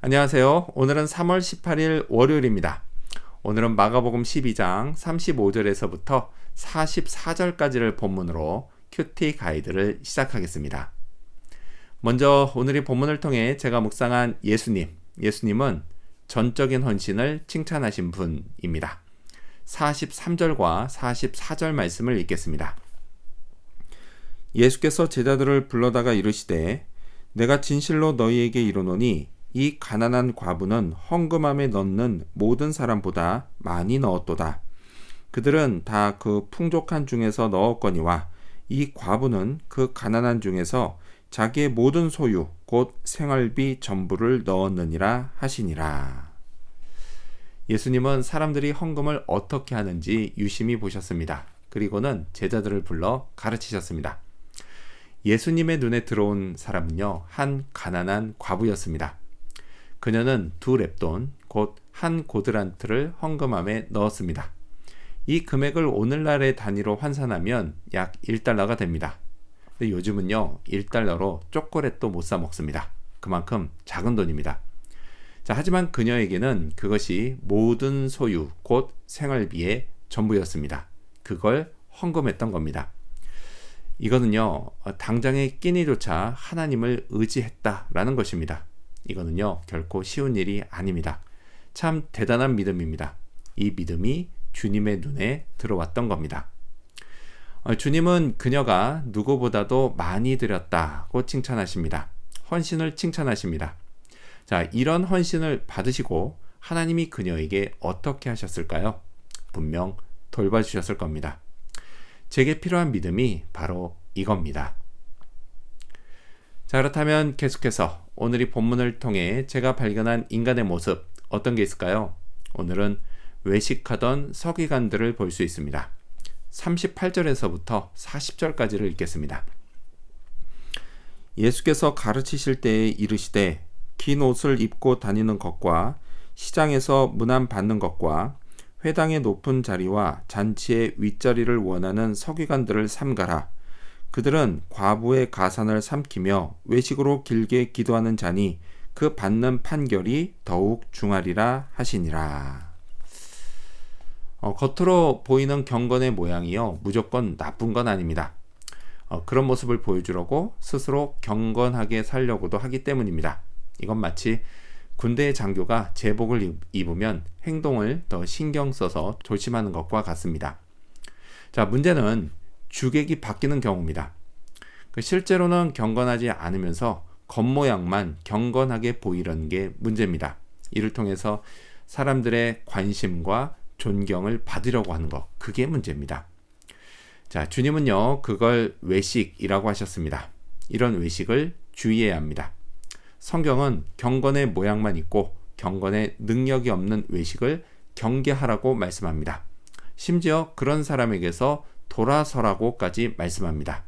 안녕하세요. 오늘은 3월 18일 월요일입니다. 오늘은 마가복음 12장 35절에서부터 44절까지를 본문으로 큐티 가이드를 시작하겠습니다. 먼저 오늘의 본문을 통해 제가 묵상한 예수님, 예수님은 전적인 헌신을 칭찬하신 분입니다. 43절과 44절 말씀을 읽겠습니다. 예수께서 제자들을 불러다가 이르시되 내가 진실로 너희에게 이르노니 이 가난한 과부는 헝금함에 넣는 모든 사람보다 많이 넣었도다. 그들은 다 그 풍족한 중에서 넣었거니와 이 과부는 그 가난한 중에서 자기의 모든 소유 곧 생활비 전부를 넣었느니라 하시니라. 예수님은 사람들이 헌금을 어떻게 하는지 유심히 보셨습니다. 그리고는 제자들을 불러 가르치셨습니다. 예수님의 눈에 들어온 사람은요, 한 가난한 과부였습니다. 그녀는 두 랩돈, 곧 한 고드란트를 헌금함에 넣었습니다. 이 금액을 오늘날의 단위로 환산하면 약 1달러가 됩니다. 근데 요즘은요, 1달러로 초콜릿도 못 사 먹습니다. 그만큼 작은 돈입니다. 자, 하지만 그녀에게는 그것이 모든 소유, 곧 생활비의 전부였습니다. 그걸 헌금했던 겁니다. 이거는요, 당장의 끼니조차 하나님을 의지했다라는 것입니다. 이거는요, 결코 쉬운 일이 아닙니다. 참 대단한 믿음입니다. 이 믿음이 주님의 눈에 들어왔던 겁니다. 어, 주님은 그녀가 누구보다도 많이 드렸다고 칭찬하십니다. 헌신을 칭찬하십니다. 자, 이런 헌신을 받으시고 하나님이 그녀에게 어떻게 하셨을까요? 분명 돌봐주셨을 겁니다. 제게 필요한 믿음이 바로 이겁니다. 자, 그렇다면 계속해서 오늘 이 본문을 통해 제가 발견한 인간의 모습 어떤 게 있을까요? 오늘은 외식하던 서기관들을 볼 수 있습니다. 38절에서부터 40절까지를 읽겠습니다. 예수께서 가르치실 때에 이르시되 긴 옷을 입고 다니는 것과 시장에서 문안 받는 것과 회당의 높은 자리와 잔치의 윗자리를 원하는 서기관들을 삼가라. 그들은 과부의 가산을 삼키며 외식으로 길게 기도하는 자니 그 받는 판결이 더욱 중하리라 하시니라. 어, 겉으로 보이는 경건의 모양이요 무조건 나쁜 건 아닙니다. 어, 그런 모습을 보여주려고 스스로 경건하게 살려고도 하기 때문입니다. 이건 마치 군대의 장교가 제복을 입으면 행동을 더 신경 써서 조심하는 것과 같습니다. 자, 문제는 주객이 바뀌는 경우입니다. 그 실제로는 경건하지 않으면서 겉모양만 경건하게 보이려는 게 문제입니다. 이를 통해서 사람들의 관심과 존경을 받으려고 하는 것, 그게 문제입니다. 자, 주님은요, 그걸 외식이라고 하셨습니다. 이런 외식을 주의해야 합니다. 성경은 경건의 모양만 있고 경건의 능력이 없는 외식을 경계하라고 말씀합니다. 심지어 그런 사람에게서 돌아서라고까지 말씀합니다.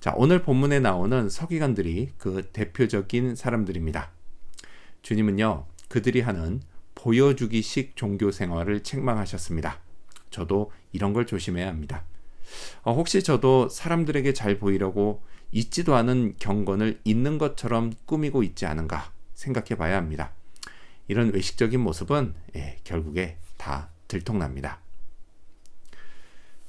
자, 오늘 본문에 나오는 서기관들이 그 대표적인 사람들입니다. 주님은요, 그들이 하는 보여주기식 종교 생활을 책망하셨습니다. 저도 이런 걸 조심해야 합니다. 어, 혹시 저도 사람들에게 잘 보이려고 있지도 않은 경건을 있는 것처럼 꾸미고 있지 않은가 생각해 봐야 합니다. 이런 외식적인 모습은 예, 결국에 다 들통납니다.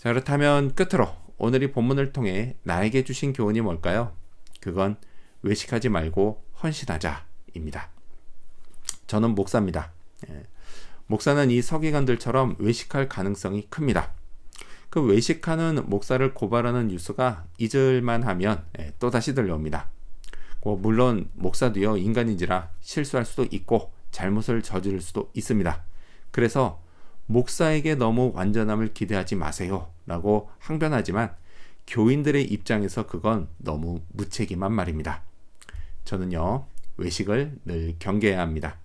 자, 그렇다면 끝으로 오늘 이 본문을 통해 나에게 주신 교훈이 뭘까요? 그건 외식하지 말고 헌신하자입니다. 저는 목사입니다. 예. 목사는 이 서기관들처럼 외식할 가능성이 큽니다. 그 외식하는 목사를 고발하는 뉴스가 잊을만 하면 예, 또다시 들려옵니다. 뭐 물론 목사도요 인간인지라 실수할 수도 있고 잘못을 저지를 수도 있습니다. 그래서 목사에게 너무 완전함을 기대하지 마세요. 라고 항변하지만 교인들의 입장에서 그건 너무 무책임한 말입니다. 저는요, 외식을 늘 경계해야 합니다.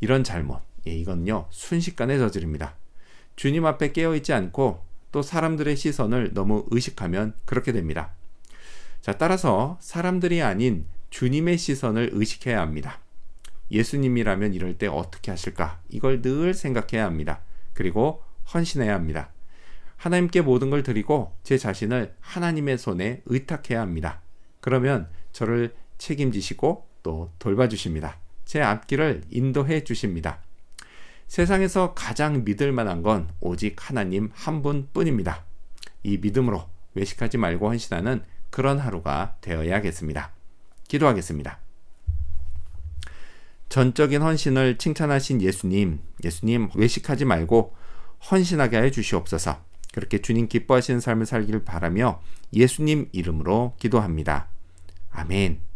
이런 잘못, 예, 이건요, 순식간에 저지릅니다. 주님 앞에 깨어있지 않고 또 사람들의 시선을 너무 의식하면 그렇게 됩니다. 자, 따라서 사람들이 아닌 주님의 시선을 의식해야 합니다. 예수님이라면 이럴 때 어떻게 하실까? 이걸 늘 생각해야 합니다. 그리고 헌신해야 합니다. 하나님께 모든 걸 드리고 제 자신을 하나님의 손에 의탁해야 합니다. 그러면 저를 책임지시고 또 돌봐주십니다. 제 앞길을 인도해 주십니다. 세상에서 가장 믿을 만한 건 오직 하나님 한 분뿐입니다. 이 믿음으로 외식하지 말고 헌신하는 그런 하루가 되어야겠습니다. 기도하겠습니다. 전적인 헌신을 칭찬하신 예수님, 예수님 외식하지 말고 헌신하게 해 주시옵소서. 그렇게 주님 기뻐하시는 삶을 살길 바라며 예수님 이름으로 기도합니다. 아멘.